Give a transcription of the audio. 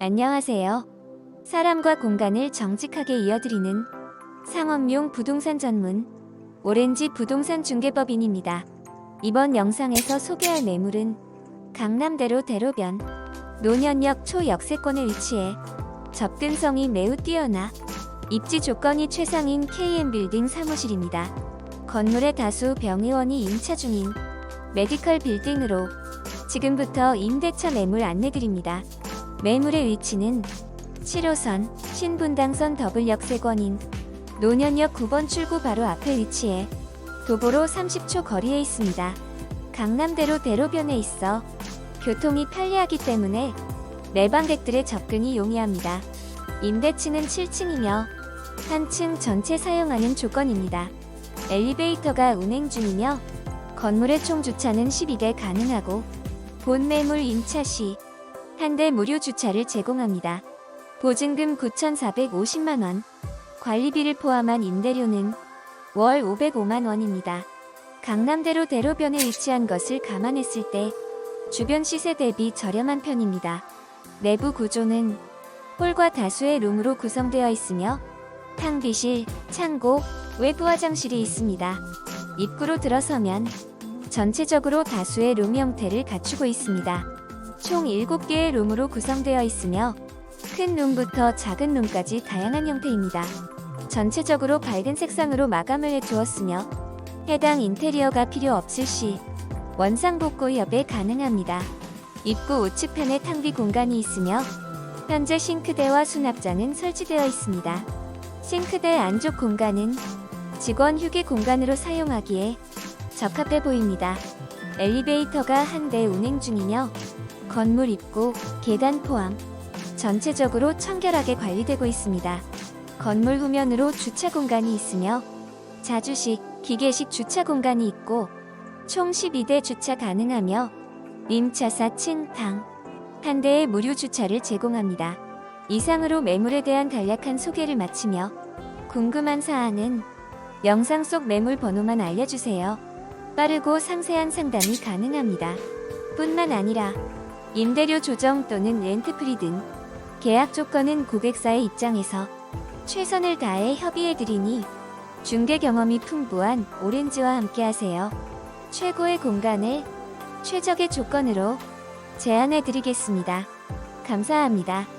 안녕하세요. 사람과 공간을 정직하게 이어드리는 상업용 부동산 전문 오렌지 부동산 중개법인입니다. 이번 영상에서 소개할 매물은 강남대로 대로변 노년역 초역세권에 위치해 접근성이 매우 뛰어나 입지 조건이 최상인 KM빌딩 사무실입니다. 건물에 다수 병의원이 임차 중인 메디컬 빌딩으로 지금부터 임대차 매물 안내드립니다. 매물의 위치는 7호선 신분당선 더블 역세권인 노년역 9번 출구 바로 앞에 위치해 도보로 30초 거리에 있습니다. 강남대로 대로변에 있어 교통이 편리하기 때문에 내방객들의 접근이 용이합니다. 임대층은 7층이며 한층 전체 사용하는 조건입니다. 엘리베이터가 운행 중이며 건물의 총 주차는 12대 가능하고 본 매물 임차 시 한 대 무료 주차를 제공합니다. 보증금 9,450만 원, 관리비를 포함한 임대료는 월 505만 원입니다. 강남대로 대로변에 위치한 것을 감안했을 때 주변 시세 대비 저렴한 편입니다. 내부 구조는 홀과 다수의 룸으로 구성되어 있으며 탕비실, 창고, 외부 화장실이 있습니다. 입구로 들어서면 전체적으로 다수의 룸 형태를 갖추고 있습니다. 총 7개의 룸으로 구성되어 있으며 큰 룸부터 작은 룸까지 다양한 형태입니다. 전체적으로 밝은 색상으로 마감을 해두었으며 해당 인테리어가 필요 없을 시 원상 복구 협에 가능합니다. 입구 우측편에 탕비 공간이 있으며 현재 싱크대와 수납장은 설치되어 있습니다. 싱크대 안쪽 공간은 직원 휴게 공간으로 사용하기에 적합해 보입니다. 엘리베이터가 한 대 운행 중이며 건물 입구, 계단 포함 전체적으로 청결하게 관리되고 있습니다. 건물 후면으로 주차 공간이 있으며 자주식, 기계식 주차 공간이 있고 총 12대 주차 가능하며 4층 방, 한 대의 무료 주차를 제공합니다. 이상으로 매물에 대한 간략한 소개를 마치며 궁금한 사항은 영상 속 매물 번호만 알려주세요. 빠르고 상세한 상담이 가능합니다. 뿐만 아니라 임대료 조정 또는 렌트프리 등 계약 조건은 고객사의 입장에서 최선을 다해 협의해드리니 중개 경험이 풍부한 오렌지와 함께하세요. 최고의 공간을 최적의 조건으로 제안해드리겠습니다. 감사합니다.